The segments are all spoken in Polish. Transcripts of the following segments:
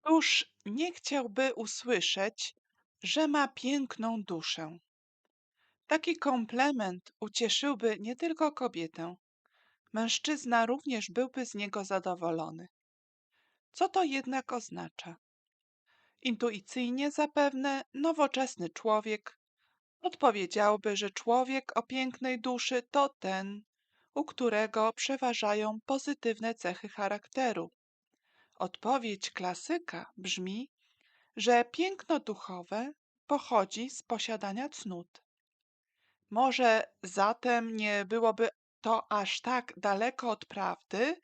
Któż nie chciałby usłyszeć, że ma piękną duszę? Taki komplement ucieszyłby nie tylko kobietę, mężczyzna również byłby z niego zadowolony. Co to jednak oznacza? Intuicyjnie zapewne nowoczesny człowiek odpowiedziałby, że człowiek o pięknej duszy to ten, u którego przeważają pozytywne cechy charakteru. Odpowiedź klasyka brzmi, że piękno duchowe pochodzi z posiadania cnót. Może zatem nie byłoby to aż tak daleko od prawdy,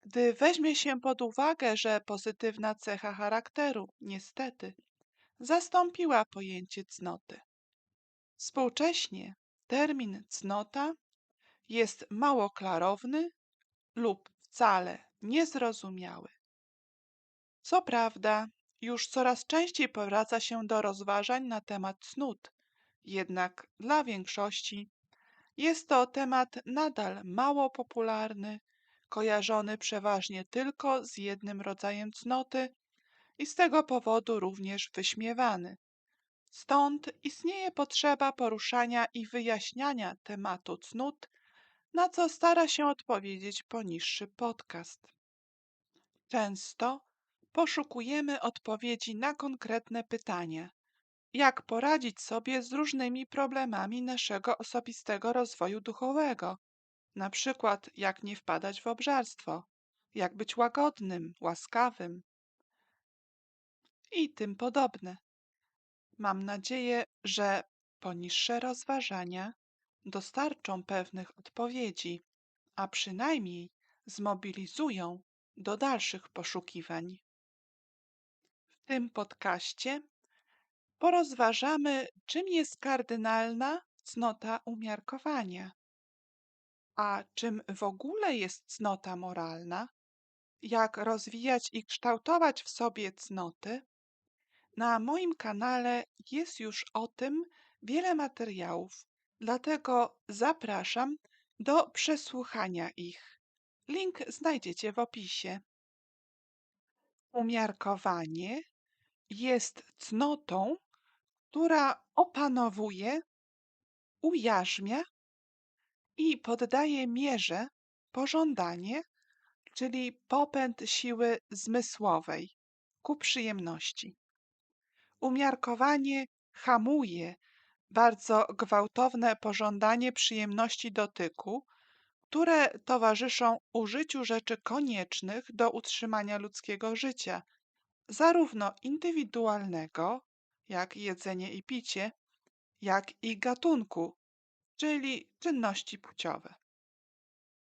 gdy weźmie się pod uwagę, że pozytywna cecha charakteru, niestety, zastąpiła pojęcie cnoty. Współcześnie termin cnota jest mało klarowny lub wcale niezrozumiały. Co prawda, już coraz częściej powraca się do rozważań na temat cnót, jednak dla większości jest to temat nadal mało popularny, kojarzony przeważnie tylko z jednym rodzajem cnoty i z tego powodu również wyśmiewany. Stąd istnieje potrzeba poruszania i wyjaśniania tematu cnót, na co stara się odpowiedzieć poniższy podcast. Często poszukujemy odpowiedzi na konkretne pytania. Jak poradzić sobie z różnymi problemami naszego osobistego rozwoju duchowego? Na przykład, jak nie wpadać w obżarstwo, jak być łagodnym, łaskawym i tym podobne. Mam nadzieję, że poniższe rozważania dostarczą pewnych odpowiedzi, a przynajmniej zmobilizują do dalszych poszukiwań. Tym podcaście porozważamy, czym jest kardynalna cnota umiarkowania, a czym w ogóle jest cnota moralna, jak rozwijać i kształtować w sobie cnoty. Na moim kanale jest już o tym wiele materiałów, dlatego zapraszam do przesłuchania ich. Link znajdziecie w opisie. Umiarkowanie jest cnotą, która opanowuje, ujarzmia i poddaje mierze pożądanie, czyli popęd siły zmysłowej ku przyjemności. Umiarkowanie hamuje bardzo gwałtowne pożądanie przyjemności dotyku, które towarzyszą użyciu rzeczy koniecznych do utrzymania ludzkiego życia, zarówno indywidualnego, jak jedzenie i picie, jak i gatunku, czyli czynności płciowe.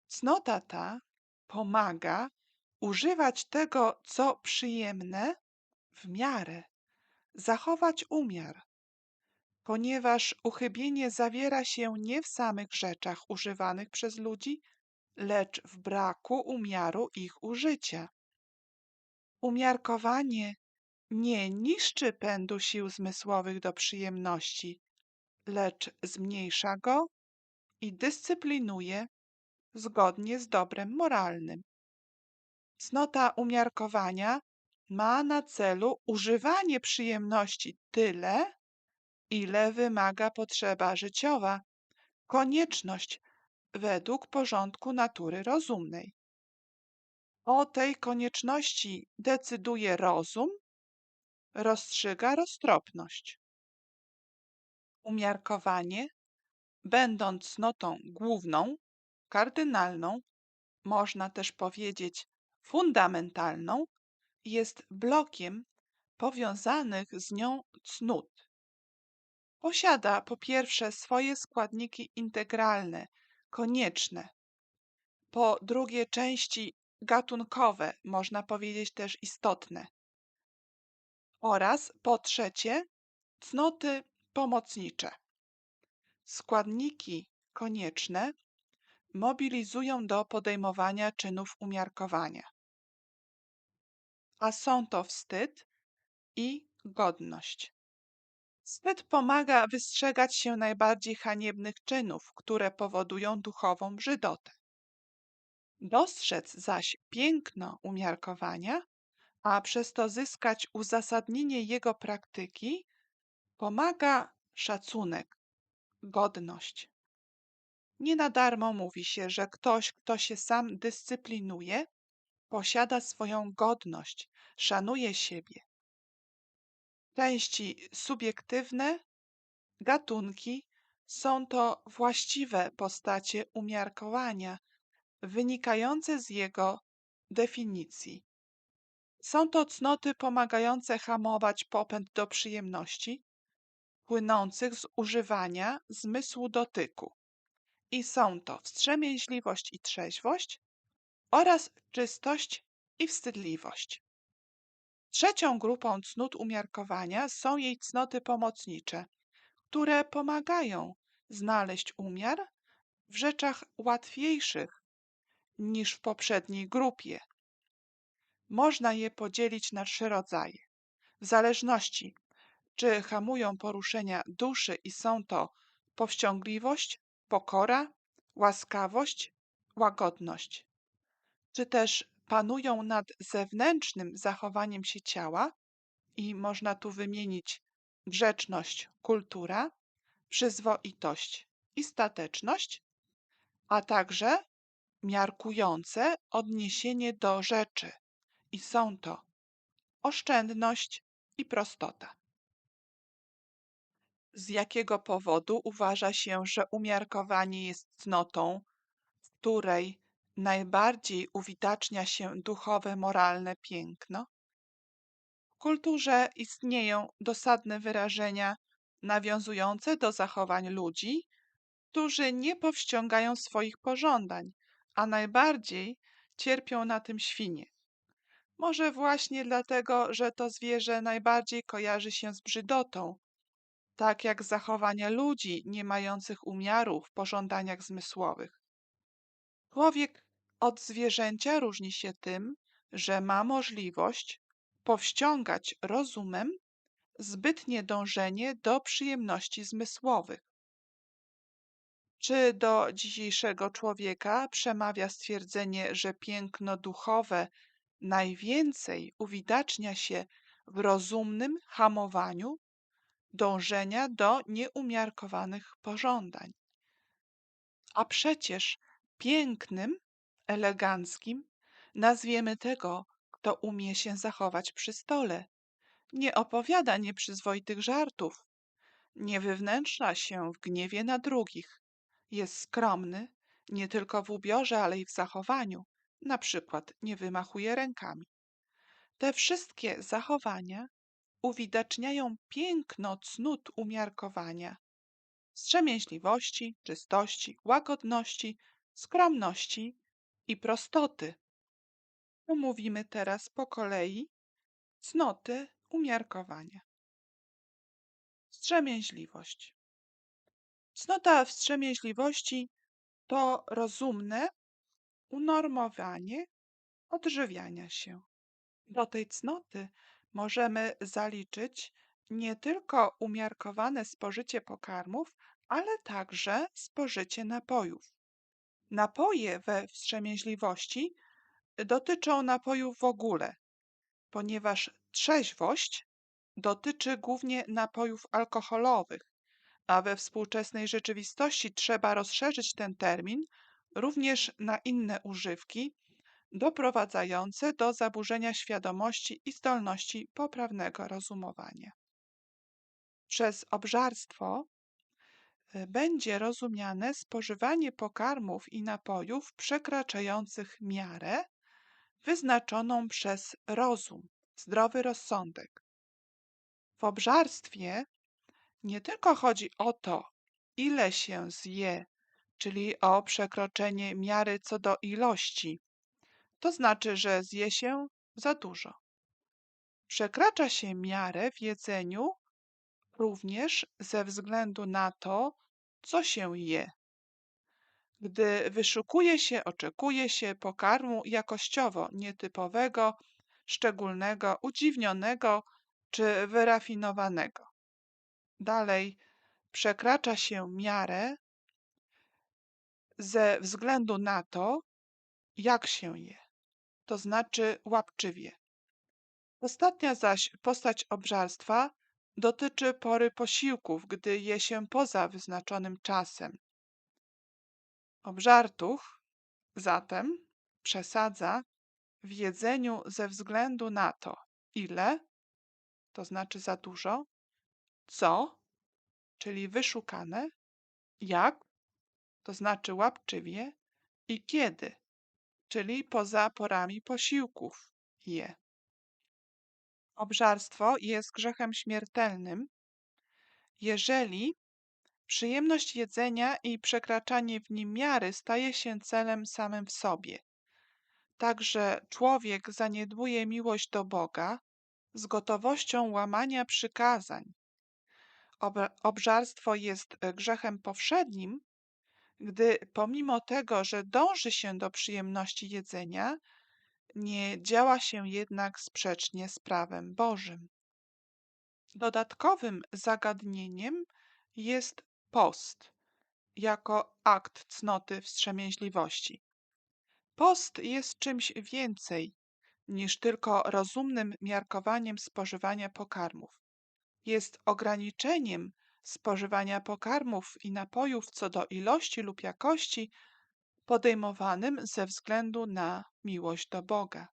Cnota ta pomaga używać tego, co przyjemne, w miarę, zachować umiar, ponieważ uchybienie zawiera się nie w samych rzeczach używanych przez ludzi, lecz w braku umiaru ich użycia. Umiarkowanie nie niszczy pędu sił zmysłowych do przyjemności, lecz zmniejsza go i dyscyplinuje zgodnie z dobrem moralnym. Cnota umiarkowania ma na celu używanie przyjemności tyle, ile wymaga potrzeba życiowa, konieczność według porządku natury rozumnej. O tej konieczności decyduje rozum, rozstrzyga roztropność. Umiarkowanie, będąc cnotą główną, kardynalną, można też powiedzieć fundamentalną, jest blokiem powiązanych z nią cnót. Posiada po pierwsze swoje składniki integralne, konieczne, po drugie części gatunkowe, można powiedzieć też istotne, oraz po trzecie cnoty pomocnicze. Składniki konieczne mobilizują do podejmowania czynów umiarkowania, a są to wstyd i godność. Wstyd pomaga wystrzegać się najbardziej haniebnych czynów, które powodują duchową brzydotę. Dostrzec zaś piękno umiarkowania, a przez to zyskać uzasadnienie jego praktyki, pomaga szacunek, godność. Nie na darmo mówi się, że ktoś, kto się sam dyscyplinuje, posiada swoją godność, szanuje siebie. Części subiektywne, gatunki są to właściwe postacie umiarkowania, wynikające z jego definicji. Są to cnoty pomagające hamować popęd do przyjemności, płynących z używania zmysłu dotyku. I są to wstrzemięźliwość i trzeźwość oraz czystość i wstydliwość. Trzecią grupą cnót umiarkowania są jej cnoty pomocnicze, które pomagają znaleźć umiar w rzeczach łatwiejszych niż w poprzedniej grupie. Można je podzielić na trzy rodzaje, w zależności czy hamują poruszenia duszy i są to powściągliwość, pokora, łaskawość, łagodność, czy też panują nad zewnętrznym zachowaniem się ciała i można tu wymienić grzeczność, kultura, przyzwoitość i stateczność, a także miarkujące odniesienie do rzeczy i są to oszczędność i prostota. Z jakiego powodu uważa się, że umiarkowanie jest cnotą, w której najbardziej uwidacznia się duchowe, moralne piękno? W kulturze istnieją dosadne wyrażenia nawiązujące do zachowań ludzi, którzy nie powściągają swoich pożądań, a najbardziej cierpią na tym świnie. Może właśnie dlatego, że to zwierzę najbardziej kojarzy się z brzydotą, tak jak zachowania ludzi nie mających umiaru w pożądaniach zmysłowych. Człowiek od zwierzęcia różni się tym, że ma możliwość powściągać rozumem zbytnie dążenie do przyjemności zmysłowych. Czy do dzisiejszego człowieka przemawia stwierdzenie, że piękno duchowe najwięcej uwidacznia się w rozumnym hamowaniu dążenia do nieumiarkowanych pożądań? A przecież pięknym, eleganckim nazwiemy tego, kto umie się zachować przy stole, nie opowiada nieprzyzwoitych żartów, nie wywnętrza się w gniewie na drugich, jest skromny nie tylko w ubiorze, ale i w zachowaniu, na przykład nie wymachuje rękami. Te wszystkie zachowania uwidaczniają piękno cnót umiarkowania, wstrzemięźliwości, czystości, łagodności, skromności i prostoty. Omówimy teraz po kolei cnoty umiarkowania. Wstrzemięźliwość. Cnota wstrzemięźliwości to rozumne unormowanie odżywiania się. Do tej cnoty możemy zaliczyć nie tylko umiarkowane spożycie pokarmów, ale także spożycie napojów. Napoje we wstrzemięźliwości dotyczą napojów w ogóle, ponieważ trzeźwość dotyczy głównie napojów alkoholowych, a we współczesnej rzeczywistości trzeba rozszerzyć ten termin również na inne używki doprowadzające do zaburzenia świadomości i zdolności poprawnego rozumowania. Przez obżarstwo y, będzie rozumiane spożywanie pokarmów i napojów przekraczających miarę wyznaczoną przez rozum, zdrowy rozsądek. W obżarstwie nie tylko chodzi o to, ile się zje, czyli o przekroczenie miary co do ilości, to znaczy, że zje się za dużo. Przekracza się miarę w jedzeniu również ze względu na to, co się je. Gdy wyszukuje się, oczekuje się pokarmu jakościowo nietypowego, szczególnego, udziwnionego czy wyrafinowanego. Dalej, przekracza się miarę ze względu na to, jak się je, to znaczy łapczywie. Ostatnia zaś postać obżarstwa dotyczy pory posiłków, gdy je się poza wyznaczonym czasem. Obżartuch zatem przesadza w jedzeniu ze względu na to, ile, to znaczy za dużo, co, czyli wyszukane, jak, to znaczy łapczywie, i kiedy, czyli poza porami posiłków je. Obżarstwo jest grzechem śmiertelnym, jeżeli przyjemność jedzenia i przekraczanie w nim miary staje się celem samym w sobie. Także człowiek zaniedbuje miłość do Boga z gotowością łamania przykazań. Obżarstwo jest grzechem powszednim, gdy pomimo tego, że dąży się do przyjemności jedzenia, nie działa się jednak sprzecznie z prawem Bożym. Dodatkowym zagadnieniem jest post jako akt cnoty wstrzemięźliwości. Post jest czymś więcej niż tylko rozumnym miarkowaniem spożywania pokarmów. Jest ograniczeniem spożywania pokarmów i napojów co do ilości lub jakości podejmowanym ze względu na miłość do Boga.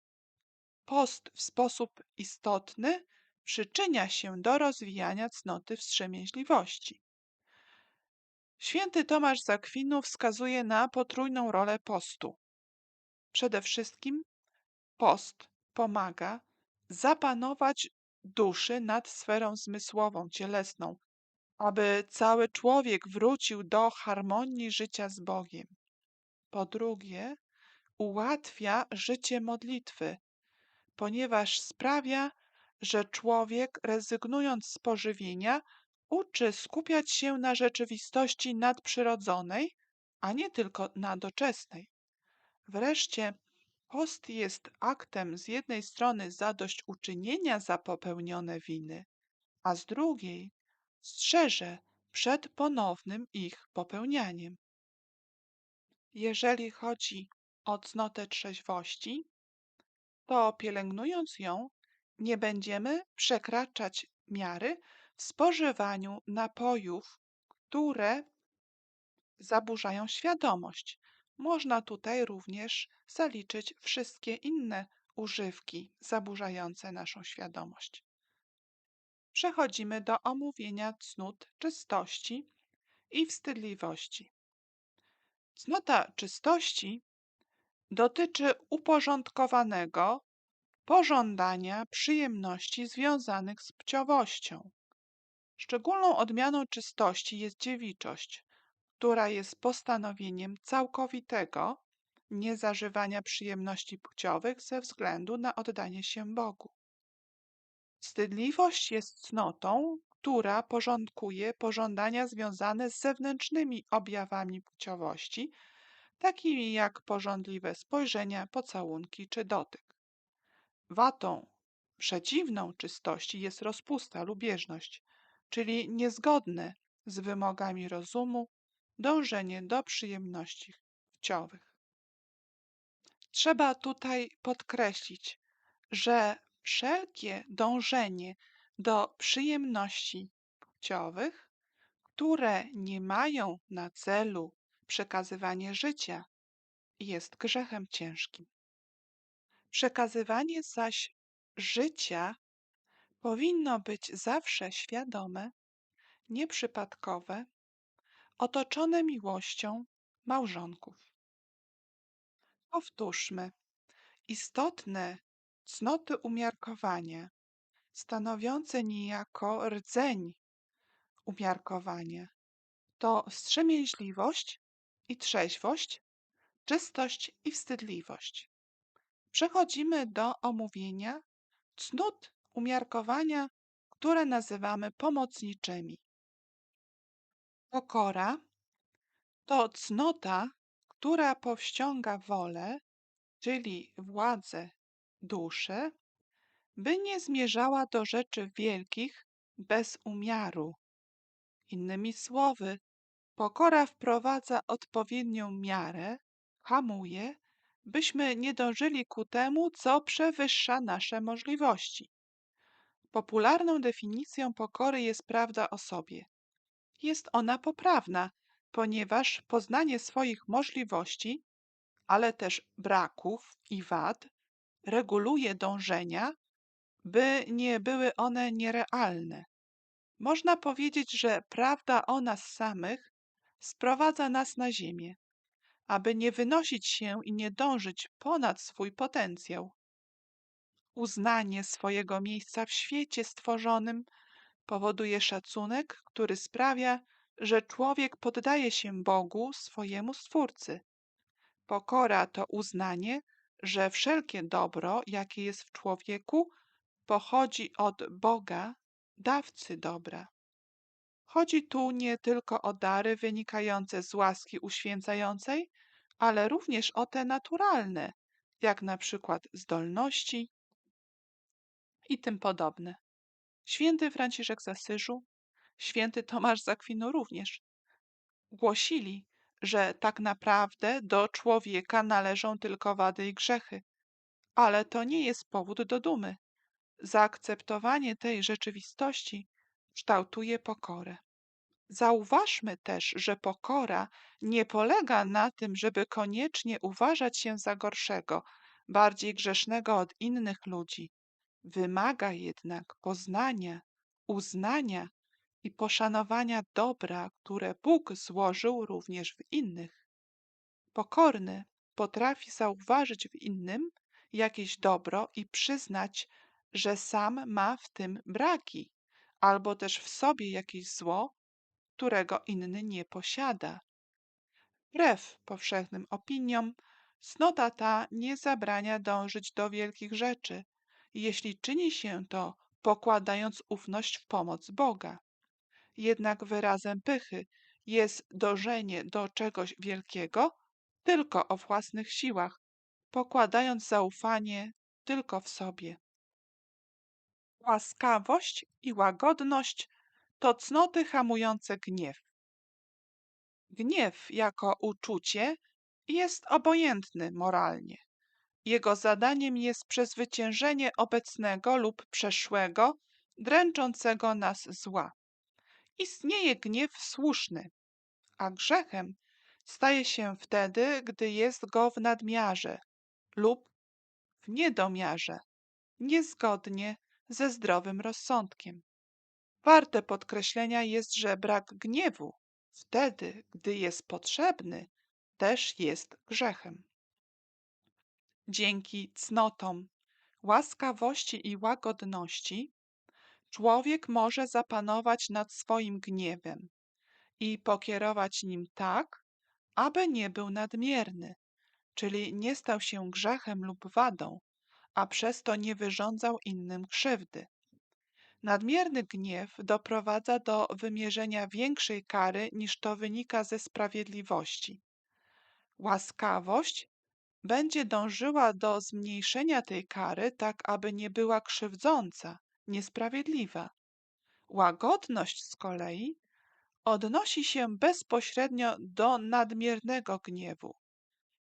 Post w sposób istotny przyczynia się do rozwijania cnoty wstrzemięźliwości. Święty Tomasz z Akwinu wskazuje na potrójną rolę postu. Przede wszystkim post pomaga zapanować duszy nad sferą zmysłową, cielesną, aby cały człowiek wrócił do harmonii życia z Bogiem. Po drugie, ułatwia życie modlitwy, ponieważ sprawia, że człowiek, rezygnując z pożywienia, uczy skupiać się na rzeczywistości nadprzyrodzonej, a nie tylko na doczesnej. Wreszcie, post jest aktem z jednej strony zadośćuczynienia za popełnione winy, a z drugiej strzeże przed ponownym ich popełnianiem. Jeżeli chodzi o cnotę trzeźwości, to pielęgnując ją, nie będziemy przekraczać miary w spożywaniu napojów, które zaburzają świadomość. Można tutaj również zaliczyć wszystkie inne używki zaburzające naszą świadomość. Przechodzimy do omówienia cnót czystości i wstydliwości. Cnota czystości dotyczy uporządkowanego pożądania przyjemności związanych z płciowością. Szczególną odmianą czystości jest dziewiczość, która jest postanowieniem całkowitego niezażywania przyjemności płciowych ze względu na oddanie się Bogu. Wstydliwość jest cnotą, która porządkuje pożądania związane z zewnętrznymi objawami płciowości, takimi jak pożądliwe spojrzenia, pocałunki czy dotyk. Watą przeciwną czystości jest rozpusta, lubieżność, czyli niezgodne z wymogami rozumu dążenie do przyjemności płciowych. Trzeba tutaj podkreślić, że wszelkie dążenie do przyjemności płciowych, które nie mają na celu przekazywanie życia, jest grzechem ciężkim. Przekazywanie zaś życia powinno być zawsze świadome, nieprzypadkowe, otoczone miłością małżonków. Powtórzmy, istotne cnoty umiarkowania, stanowiące niejako rdzeń umiarkowania, to wstrzemięźliwość i trzeźwość, czystość i wstydliwość. Przechodzimy do omówienia cnót umiarkowania, które nazywamy pomocniczymi. Pokora to cnota, która powściąga wolę, czyli władzę duszy, by nie zmierzała do rzeczy wielkich bez umiaru. Innymi słowy, pokora wprowadza odpowiednią miarę, hamuje, byśmy nie dążyli ku temu, co przewyższa nasze możliwości. Popularną definicją pokory jest prawda o sobie. Jest ona poprawna, ponieważ poznanie swoich możliwości, ale też braków i wad reguluje dążenia, by nie były one nierealne. Można powiedzieć, że prawda o nas samych sprowadza nas na ziemię, aby nie wynosić się i nie dążyć ponad swój potencjał. Uznanie swojego miejsca w świecie stworzonym powoduje szacunek, który sprawia, że człowiek poddaje się Bogu, swojemu Stwórcy. Pokora to uznanie, że wszelkie dobro, jakie jest w człowieku, pochodzi od Boga, dawcy dobra. Chodzi tu nie tylko o dary wynikające z łaski uświęcającej, ale również o te naturalne, jak na przykład zdolności i tym podobne. Święty Franciszek z Asyżu, święty Tomasz z również głosili, że tak naprawdę do człowieka należą tylko wady i grzechy, ale to nie jest powód do dumy. Zaakceptowanie tej rzeczywistości kształtuje pokorę. Zauważmy też, że pokora nie polega na tym, żeby koniecznie uważać się za gorszego, bardziej grzesznego od innych ludzi. Wymaga jednak poznania, uznania i poszanowania dobra, które Bóg złożył również w innych. Pokorny potrafi zauważyć w innym jakieś dobro i przyznać, że sam ma w tym braki, albo też w sobie jakieś zło, którego inny nie posiada. Wbrew powszechnym opiniom, cnota ta nie zabrania dążyć do wielkich rzeczy, jeśli czyni się to pokładając ufność w pomoc Boga. Jednak wyrazem pychy jest dążenie do czegoś wielkiego tylko o własnych siłach, pokładając zaufanie tylko w sobie. Łaskawość i łagodność to cnoty hamujące gniew. Gniew jako uczucie jest obojętny moralnie. Jego zadaniem jest przezwyciężenie obecnego lub przeszłego, dręczącego nas zła. Istnieje gniew słuszny, a grzechem staje się wtedy, gdy jest go w nadmiarze lub w niedomiarze, niezgodnie ze zdrowym rozsądkiem. Warte podkreślenia jest, że brak gniewu wtedy, gdy jest potrzebny, też jest grzechem. Dzięki cnotom, łaskawości i łagodności człowiek może zapanować nad swoim gniewem i pokierować nim tak, aby nie był nadmierny, czyli nie stał się grzechem lub wadą, a przez to nie wyrządzał innym krzywdy. Nadmierny gniew doprowadza do wymierzenia większej kary niż to wynika ze sprawiedliwości. Łaskawość będzie dążyła do zmniejszenia tej kary, tak aby nie była krzywdząca, niesprawiedliwa. Łagodność z kolei odnosi się bezpośrednio do nadmiernego gniewu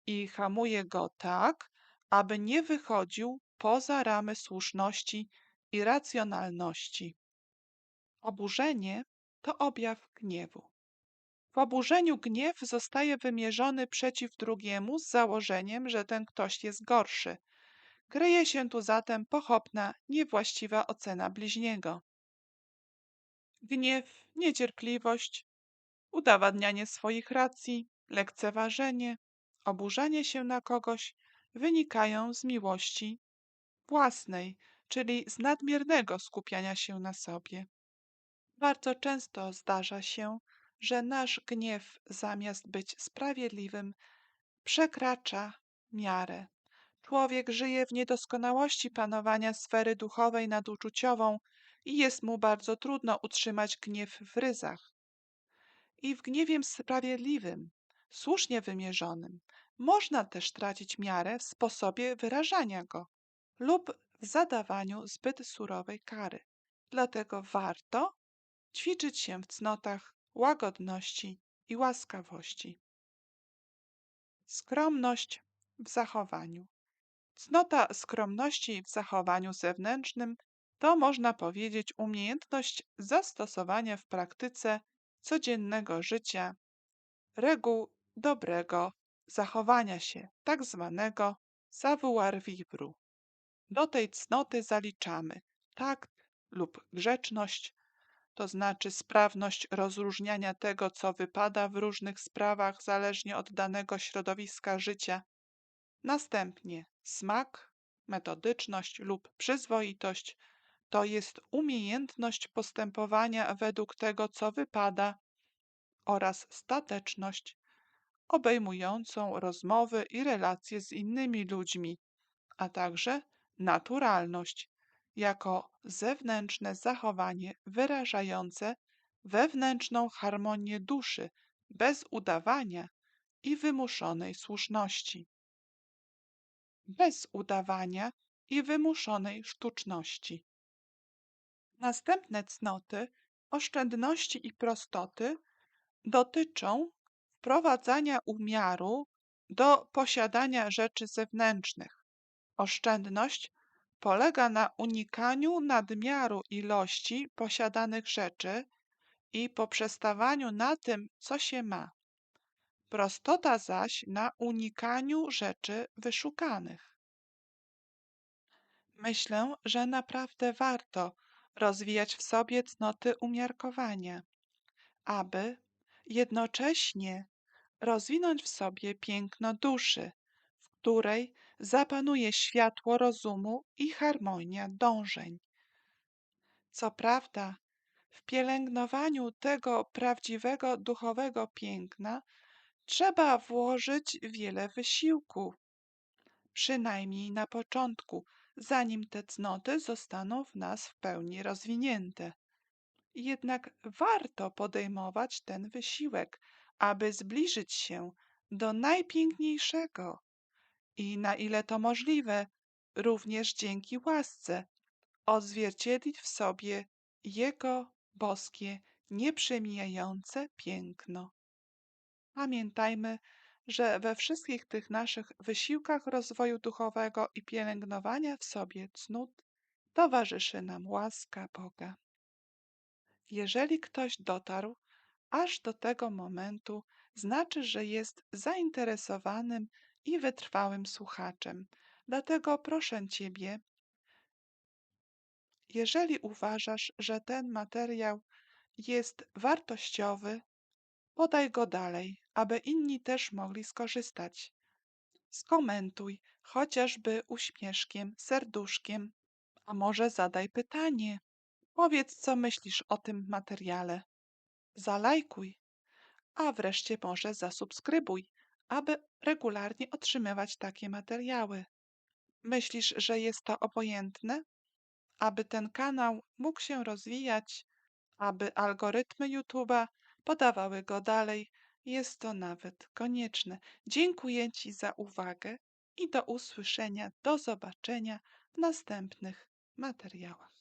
i hamuje go tak, aby nie wychodził poza ramy słuszności i racjonalności. Oburzenie to objaw gniewu. W oburzeniu gniew zostaje wymierzony przeciw drugiemu z założeniem, że ten ktoś jest gorszy. Kryje się tu zatem pochopna, niewłaściwa ocena bliźniego. Gniew, niecierpliwość, udowadnianie swoich racji, lekceważenie, oburzanie się na kogoś wynikają z miłości własnej, czyli z nadmiernego skupiania się na sobie. Bardzo często zdarza się, że nasz gniew zamiast być sprawiedliwym przekracza miarę. Człowiek żyje w niedoskonałości panowania sfery duchowej nad uczuciową i jest mu bardzo trudno utrzymać gniew w ryzach. I w gniewie sprawiedliwym, słusznie wymierzonym, można też tracić miarę w sposobie wyrażania go lub w zadawaniu zbyt surowej kary. Dlatego warto ćwiczyć się w cnotach łagodności i łaskawości. Skromność w zachowaniu. Cnota skromności w zachowaniu zewnętrznym To można powiedzieć umiejętność zastosowania w praktyce codziennego życia reguł dobrego zachowania się, tak zwanego savoir vivre. Do tej cnoty zaliczamy takt lub grzeczność, to znaczy sprawność rozróżniania tego, co wypada w różnych sprawach, zależnie od danego środowiska życia. Następnie smak, metodyczność lub przyzwoitość to jest umiejętność postępowania według tego, co wypada, oraz stateczność, obejmującą rozmowy i relacje z innymi ludźmi, a także naturalność, jako zewnętrzne zachowanie wyrażające wewnętrzną harmonię duszy bez udawania i wymuszonej słuszności. Bez udawania i wymuszonej sztuczności. Następne cnoty oszczędności i prostoty dotyczą wprowadzania umiaru do posiadania rzeczy zewnętrznych. Oszczędność polega na unikaniu nadmiaru ilości posiadanych rzeczy i poprzestawaniu na tym, co się ma. Prostota zaś na unikaniu rzeczy wyszukanych. Myślę, że naprawdę warto rozwijać w sobie cnoty umiarkowania, aby jednocześnie rozwinąć w sobie piękno duszy, której zapanuje światło rozumu i harmonia dążeń. Co prawda, w pielęgnowaniu tego prawdziwego duchowego piękna trzeba włożyć wiele wysiłku, przynajmniej na początku, zanim te cnoty zostaną w nas w pełni rozwinięte. Jednak warto podejmować ten wysiłek, aby zbliżyć się do najpiękniejszego i na ile to możliwe, również dzięki łasce, odzwierciedlić w sobie Jego boskie, nieprzemijające piękno. Pamiętajmy, że we wszystkich tych naszych wysiłkach rozwoju duchowego i pielęgnowania w sobie cnót towarzyszy nam łaska Boga. Jeżeli ktoś dotarł aż do tego momentu, znaczy, że jest zainteresowanym i wytrwałym słuchaczem. Dlatego proszę Ciebie, jeżeli uważasz, że ten materiał jest wartościowy, podaj go dalej, aby inni też mogli skorzystać. Skomentuj, chociażby uśmieszkiem, serduszkiem, a może zadaj pytanie. Powiedz, co myślisz o tym materiale. Zalajkuj, a wreszcie może zasubskrybuj, aby regularnie otrzymywać takie materiały. Myślisz, że jest to obojętne? Aby ten kanał mógł się rozwijać, aby algorytmy YouTube'a podawały go dalej, jest to nawet konieczne. Dziękuję Ci za uwagę i do usłyszenia, do zobaczenia w następnych materiałach.